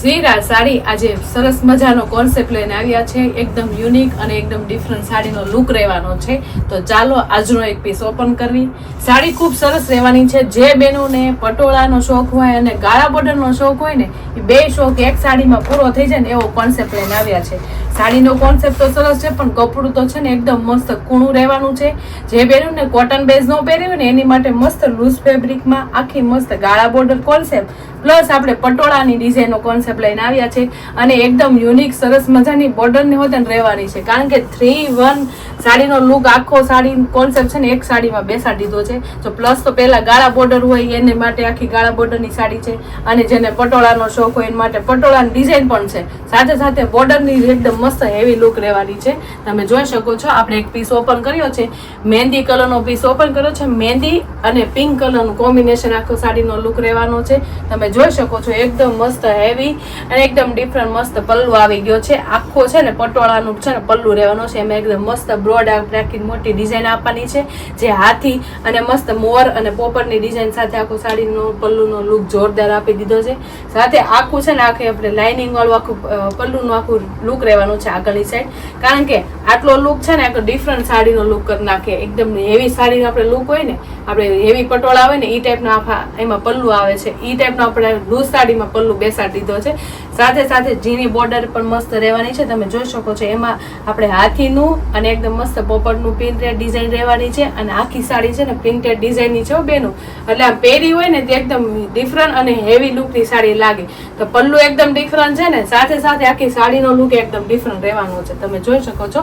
ઝીરા સાડી આજે સરસ મજાનો કોન્સેપ્ટ લઈને આવ્યા છે. એકદમ યુનિક અને એકદમ ડિફરન્ટ સાડીનો લુક રહેવાનો છે. તો ચાલો આજનો એક પીસ ઓપન કરવી. સાડી ખૂબ સરસ રહેવાની છે. જે બહેનોને પટોળાનો શોખ હોય અને ગાળા બોર્ડરનો શોખ હોય ને, એ બે શોખ એક સાડીમાં પૂરો થઈ જાય ને એવો કોન્સેપ્ટ લઈને આવ્યા છે. સાડીનો કોન્સેપ્ટ તો સરસ છે, પણ કપડું તો છે ને એકદમ મસ્ત કૂણું રહેવાનું છે. જે પહેર્યું ને કોટન બેઝ ન પહેર્યું ને એની માટે મસ્ત લૂઝ ફેબ્રિકમાં આખી મસ્ત ગાળા બોર્ડર કોન્સેપ્ટ પ્લસ આપણે પટોળાની ડિઝાઇનનો કોન્સેપ્ટ લઈને આવ્યા છે. અને એકદમ યુનિક સરસ મજાની બોર્ડરની હોતે રહેવાની છે. કારણ કે થ્રી વન સાડીનો લુક આખો સાડી કોન્સેપ્ટ છે ને એક સાડીમાં બેસાડી દીધો છે. તો પ્લસ તો પહેલાં ગાળા બોર્ડર હોય, એને માટે આખી ગાળા બોર્ડરની સાડી છે. અને જેને પટોળાનો શોખ હોય, એના માટે પટોળાની ડિઝાઇન પણ છે. સાથે સાથે બોર્ડરની એકદમ મસ્ત હેવી લુક રહેવાની છે. તમે જોઈ શકો છો, આપણે એક પીસ ઓપન કર્યો છે. મહેંદી કલરનો પીસ ઓપન કર્યો છે. મહેંદી અને પિંક કલરનું કોમ્બિનેશન આખો સાડીનો લુક રહેવાનો છે. તમે જોઈ શકો છો, એકદમ મસ્ત હેવી અને એકદમ ડિફરન્ટ મસ્ત પલ્લુ આવી ગયો છે. આખો છે ને પટોળાનું છે ને પલ્લુ રહેવાનો છે. એમાં એકદમ મસ્ત બ્રોડ આખી મોટી ડિઝાઇન આપવાની છે. જે હાથી અને મસ્ત મોર અને પોપરની ડિઝાઇન સાથે આખું સાડીનો પલ્લુનો લુક જોરદાર આપી દીધો છે. સાથે આખું છે ને આખે આપણે લાઇનિંગ વાળું આખું પલ્લુનું આખું લુક રહેવાનું છે આગળની સાઈડ કારણ કે આટલો લુક છે ને, આખો ડિફરન્ટ સાડીનો લુક કરી નાખે. એકદમ હેવી સાડીનો આપણે લુક હોય ને, આપણે હેવી પટોળા આવે ને એ ટાઈપનો આખા એમાં પલ્લુ આવે છે. એ ટાઈપનો આપણે લૂઝ સાડીમાં પલ્લુ બેસાડી દીધો છે. સાથે સાથે ઝીણી બોર્ડર પણ મસ્ત રહેવાની છે. તમે જોઈ શકો છો, એમાં આપણે હાથીનું અને એકદમ મસ્ત પોપટનું પ્રિન્ટેડ ડિઝાઇન રહેવાની છે અને આખી સાડી છે ને પ્રિન્ટેડ ડિઝાઇનની છે બેનું. એટલે આ પહેરી હોય ને, તે એકદમ ડિફરન્ટ અને હેવી લુકની સાડી લાગે. તો પલ્લુ એકદમ ડિફરન્ટ છે ને, સાથે સાથે આખી સાડીનો લુક એકદમ ડિફરન્ટ રહેવાનો છે. તમે જોઈ શકો છો,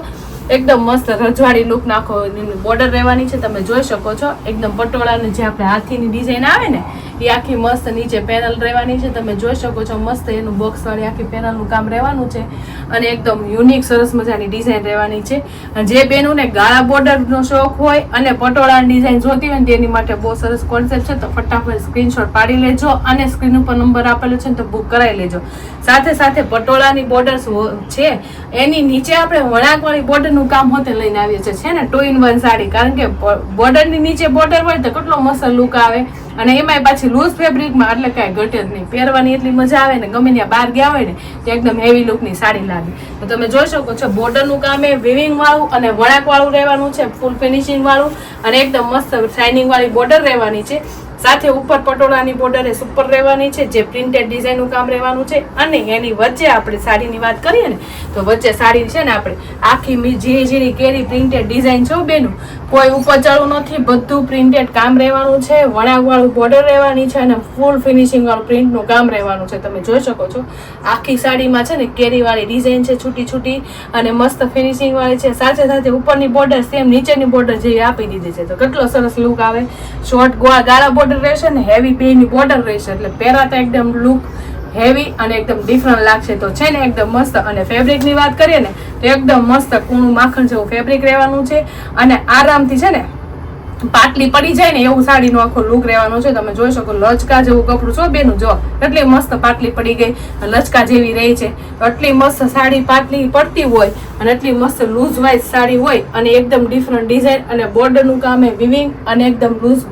એકદમ મસ્ત રજવાડી લુક નાખો બોર્ડર રહેવાની છે, તમે જોઈ શકો છો. એકદમ પટોળાની જે આપણે હાથીની ડિઝાઇન આવે ને એ આખી મસ્ત નીચે પેનલ રહેવાની છે. તમે જોઈ શકો છો મસ્ત એનું બોક્સ વાળી આખી પેનલનું કામ રહેવાનું છે. અને એકદમ યુનિક સરસ મજાની ડિઝાઇન રહેવાની છે. અને જે બહેનોને ગાળા બોર્ડરનો શોખ હોય અને પટોળાની ડિઝાઇન જોતી હોય ને તેની માટે બહુ સરસ કોન્સેપ્ટ છે. તો ફટાફટ સ્ક્રીનશોટ પાડી લેજો અને સ્ક્રીન ઉપર નંબર આપેલો છે તો બુક કરાવી લેજો. સાથે સાથે પટોળાની બોર્ડર્સ છે. એની નીચે આપણે વળાંકવાળી બોર્ડરનું કામ હોતે લઈને આવીએ છીએ. છે ને? Two in one sari. કારણ કે બોર્ડરની નીચે બોર્ડર હોય તો કેટલો મસ્ત લુક આવે. અને એમાંય પાછી લૂઝ ફેબ્રિકમાં એટલે કાંઈ ઘટે જ નહીં. પહેરવાની એટલી મજા આવે ને ગમે ત્યાં બહાર ગયા હોય ને, તો એકદમ હેવી લુકની સાડી લાગે. તો તમે જોઈ શકો છો બોર્ડરનું કામ એ વિવિંગ વાળું અને વળાકવાળું રહેવાનું છે ફૂલ ફિનિશિંગ વાળું અને એકદમ મસ્ત શાઇનિંગ વાળી બોર્ડર રહેવાની છે. સાથે ઉપર પટોળાની બોર્ડર એ સુપર રહેવાની છે, જે પ્રિન્ટેડ ડિઝાઇનનું કામ રહેવાનું છે. અને એની વચ્ચે આપણે સાડીની વાત કરીએ ને, તો વચ્ચે સાડી છે ને આપણે આખી ઝીણી ઝીણી કેરી પ્રિન્ટેડ ડિઝાઇન છો બેનું. કોઈ ઉપર ચડું નથી, બધું પ્રિન્ટેડ કામ રહેવાનું છે વણાક બોર્ડર રહેવાની છે અને ફૂલ ફિનિશિંગ વાળું પ્રિન્ટનું કામ રહેવાનું છે. તમે જોઈ શકો છો, આખી સાડીમાં છે ને કેરીવાળી ડિઝાઇન છે, છૂટી છૂટી અને મસ્ત ફિનિશિંગવાળી છે. સાથે સાથે ઉપરની બોર્ડર સેમ નીચેની બોર્ડર જેવી આપી દીધી છે. તો કેટલો સરસ લુક આવે. શોર્ટ ગોળા, ગાળા બોર્ડર રહેશે ને હેવી પેની બોર્ડર રહેશે એટલે પહેરાતા એકદમ લુક હેવી અને એકદમ ડિફરન્ટ લાગશે. તો છે ને એકદમ મસ્ત અને ફેબ્રિકની વાત કરીએ ને, તો એકદમ મસ્ત કૂણું માખણ જેવું ફેબ્રિક રહેવાનું છે અને આરામથી છે ને પાટલી પડી જાય ને એવું સાડીનો આખો લુક રહેવાનો છે. તમે જોઈ શકો લચકા જેવું કપડું છો. બેનું, જો એટલી મસ્ત પાટલી પડી ગઈ. લચકા જેવી રહી છે. એટલી મસ્ત સાડી પાટલી પડતી હોય અને એટલી મસ્ત લૂઝ વાઇઝ સાડી હોય અને એકદમ ડિફરન્ટ ડિઝાઇન અને બોર્ડરનું કામ એ વિવિંગ અને એકદમ લૂઝ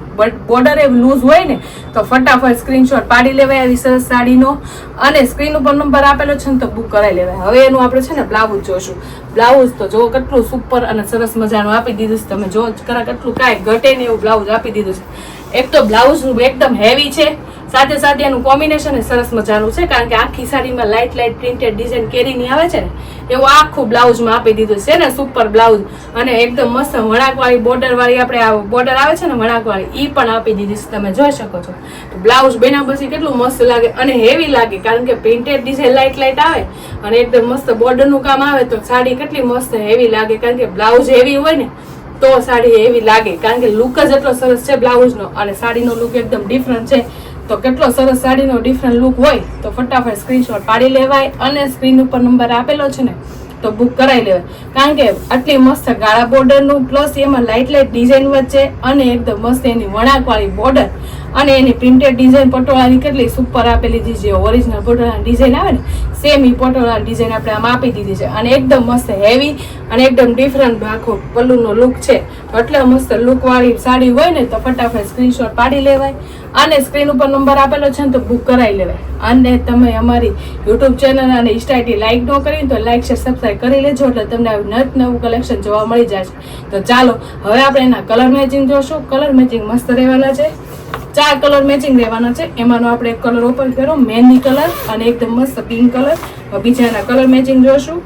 બોર્ડર એ લૂઝ હોય ને, તો ફટાફટ સ્ક્રીનશોટ પાડી લેવાય આવી સરસ સાડીનો. અને સ્ક્રીન ઉપર નંબર આપેલો છે ને, તો બુક કરાવી લેવાય. હવે એનું આપણે છે ને, બ્લાઉઝ જોશું. બ્લાઉઝ તો જો કેટલું સુપર અને સરસ મજાનું આપી દીધું છે. તમે જો કરા, કેટલું કાંઈ ઘટે ને એવું બ્લાઉઝ આપી દીધું છે. એક તો બ્લાઉઝ એકદમ હેવી છે. સાથે સાથે એનું કોમ્બિનેશન સરસ મજાનું છે, કારણ કે આખી સાડીમાં લાઇટ લાઇટ પ્રિન્ટેડ ડિઝાઇન કેરીની આવે છે ને, એવું આખું બ્લાઉઝમાં આપી દીધું છે ને સુપર બ્લાઉઝ અને એકદમ મસ્ત વણાકવાળી બોર્ડરવાળી આપણે આ બોર્ડર આવે છે ને વણાકવાળી એ પણ આપી દીધી છે, તમે જોઈ શકો છો. બ્લાઉઝ બેના પછી કેટલું મસ્ત લાગે અને હેવી લાગે, કારણ કે પ્રિન્ટેડ ડિઝાઇન લાઇટ લાઇટ આવે અને એકદમ મસ્ત બોર્ડરનું કામ આવે તો સાડી કેટલી મસ્ત હેવી લાગે, કારણ કે બ્લાઉઝ હેવી હોય ને, તો સાડી એવી લાગે, કારણ કે લુક જ એટલો સરસ છે બ્લાઉઝનો અને સાડીનો લુક એકદમ ડિફરન્ટ છે. તો કેટલો સરસ સાડીનો ડિફરન્ટ લુક હોય, તો ફટાફટ સ્ક્રીનશોટ પાડી લેવાય અને સ્ક્રીન ઉપર નંબર આપેલો છે ને, તો બુક કરાવી લેવાય. કારણ કે આટલી મસ્ત ગાળા બોર્ડરનું પ્લસ એમાં લાઇટ લાઇટ ડિઝાઇન વચ્ચે અને એકદમ મસ્ત એની વણાકવાળી બોર્ડર અને એની પ્રિન્ટેડ ડિઝાઇન પટોળાની કેટલી સુપર આપેલી હતી, જે ઓરિજિનલ પટોળાની ડિઝાઇન આવે ને સેમ એ પટોળાની ડિઝાઇન આપણે આમ આપી દીધી છે. અને એકદમ મસ્ત હેવી અને એકદમ ડિફરન્ટ આખો પલ્લુનો લુક છે. એટલે મસ્ત લુકવાળી સાડી હોય ને, તો ફટાફટ સ્ક્રીનશોટ પાડી લેવાય. અને સ્ક્રીન ઉપર નંબર આપેલો છે ને, તો બુક કરાવી લેવાય. અને તમે અમારી યુટ્યુબ ચેનલ અને ઇન્સ્ટાઇટી લાઇક ન કરી તો લાઇક શેર સબસ્ક્રાઈબ કરી લેજો, એટલે તમને નત નવું કલેક્શન જોવા મળી જશે તો ચાલો, હવે આપણે એના કલર મેચિંગ જોશું. કલર મેચિંગ મસ્ત રહેવાના છે. ચાર કલર મેચિંગ રહેવાના છે. એમાંનો આપણે એક કલર ઓપન કર્યો મહેંદી કલર અને એકદમ મસ્ત પિંક કલર. બીજાના કલર મેચિંગ જોશું.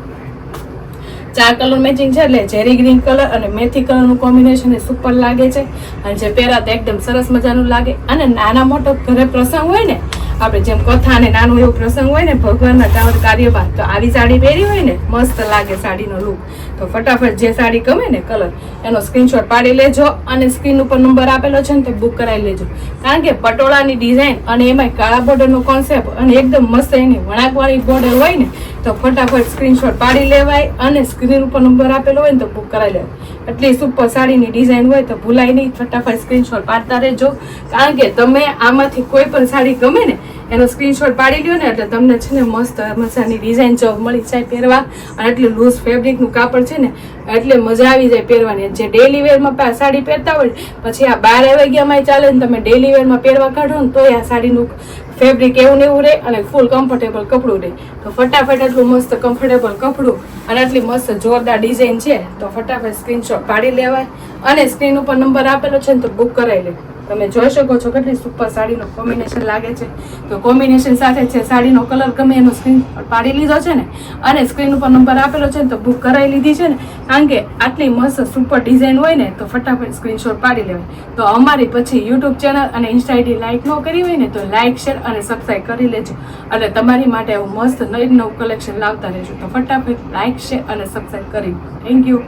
ચાર કલર મેચિંગ છે એટલે ઝેરી ગ્રીન કલર અને મેથી કલરનું કોમ્બિનેશન એ સુપર લાગે છે. અને જે પહેરા તો એકદમ સરસ મજાનું લાગે. અને નાના મોટો ઘરે પ્રસંગ હોય ને આપણે જેમ કથા અને નાનો એવો પ્રસંગ હોય ને, ભગવાનના કાવડ કાર્યમાં તો આવી સાડી પહેરી હોય ને, મસ્ત લાગે સાડીનો લુક તો ફટાફટ જે સાડી ગમે ને કલર એનો સ્ક્રીનશોટ પાડી લેજો અને સ્ક્રીન ઉપર નંબર આપેલો છે ને તો બુક કરાવી લેજો. કારણ કે પટોળાની ડિઝાઇન અને એમાં કાળા બોર્ડરનો કોન્સેપ્ટ અને એકદમ મસ્ત એની વણાકવાળી બોર્ડર હોય ને, તો ફટાફટ સ્ક્રીનશોટ પાડી લેવાય અને સ્ક્રીન ઉપર નંબર આપેલો હોય ને તો બુક કરાવી લેવાય. એટલી સુપર સાડીની ડિઝાઇન હોય તો ભૂલાય નહીં. ફટાફટ સ્ક્રીનશોટ પાડતા રહેજો. કારણ કે તમે આમાંથી કોઈ પણ સાડી ગમે ને એનો સ્ક્રીનશોટ પાડી લ્યો ને એટલે તમને છે ને મસ્ત મજાની ડિઝાઇન જોબ મળી જાય પહેરવા. અને એટલું લૂઝ ફેબ્રિકનું કાપડ છે ને, એટલે મજા આવી જાય પહેરવાની. જે ડેલી વેરમાં સાડી પહેરતા હોય પછી આ બાર વાગ્યામાં ચાલે ને તમે ડેલી વેરમાં પહેરવા કાઢો ને, તોય આ સાડીનું ફેબ્રિક એવું ને એવું રહે અને ફૂલ કમ્ફર્ટેબલ કપડું રહે. તો ફટાફટ એટલું મસ્ત કમ્ફર્ટેબલ કપડું અને આટલી મસ્ત જોરદાર ડિઝાઇન છે, તો ફટાફટ સ્ક્રીનશોટ પાડી લેવાય. અને સ્ક્રીન ઉપર નંબર આપેલો છે ને, તો બુક કરાવી લેવાય તમે જોઈ શકો છો કેટલી સુપર સાડીનો કોમ્બિનેશન લાગે છે. તો કોમ્બિનેશન સાથે છે સાડીનો કલર ગમે એનો સ્ક્રીન પાડી લીધો છે ને, અને સ્ક્રીન ઉપર નંબર આપેલો છે ને, તો બુક કરાવી લીધી છે ને. કારણ કે આટલી મસ્ત સુપર ડિઝાઇન હોય ને, તો ફટાફટ સ્ક્રીનશોટ પાડી લેવાય. તો અમારી પછી યુટ્યુબ ચેનલ અને ઇન્સ્ટા આઈડી લાઇક ન કરી હોય ને, તો લાઇક શેર અને સબસ્ક્રાઈબ કરી લેજો. અને તમારી માટે હું મસ્ત નવી નવું કલેક્શન લાવતા રહેજો. તો ફટાફટ લાઇક શેર અને સબસ્ક્રાઈબ કરી થેન્ક યુ